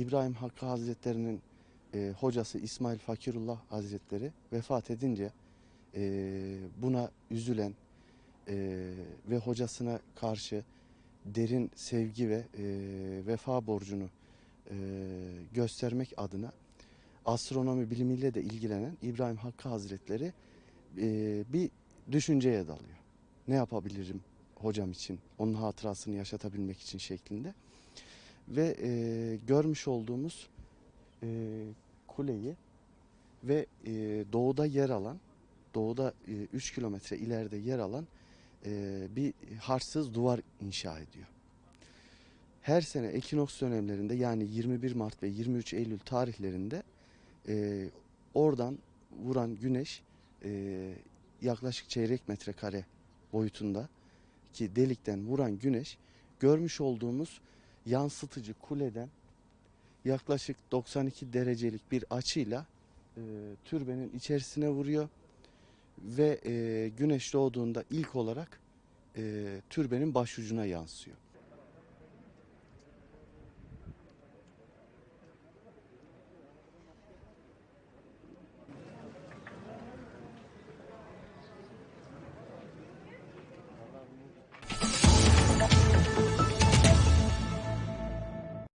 İbrahim Hakkı Hazretleri'nin e, hocası İsmail Fakirullah Hazretleri vefat edince e, buna üzülen e, ve hocasına karşı derin sevgi ve e, vefa borcunu e, göstermek adına astronomi bilimiyle de ilgilenen İbrahim Hakkı Hazretleri e, bir düşünceye dalıyor. Ne yapabilirim hocam için, onun hatırasını yaşatabilmek için şeklinde. Ve e, görmüş olduğumuz e, kuleyi ve e, doğuda yer alan, doğuda 3 kilometre ileride yer alan e, bir harçsız duvar inşa ediyor. Her sene ekinoks dönemlerinde yani 21 Mart ve 23 Eylül tarihlerinde e, oradan vuran güneş e, yaklaşık çeyrek metrekare boyutunda ki delikten vuran güneş görmüş olduğumuz yansıtıcı kuleden yaklaşık 92 derecelik bir açıyla e, türbenin içerisine vuruyor ve e, güneş doğduğunda ilk olarak e, türbenin başucuna yansıyor.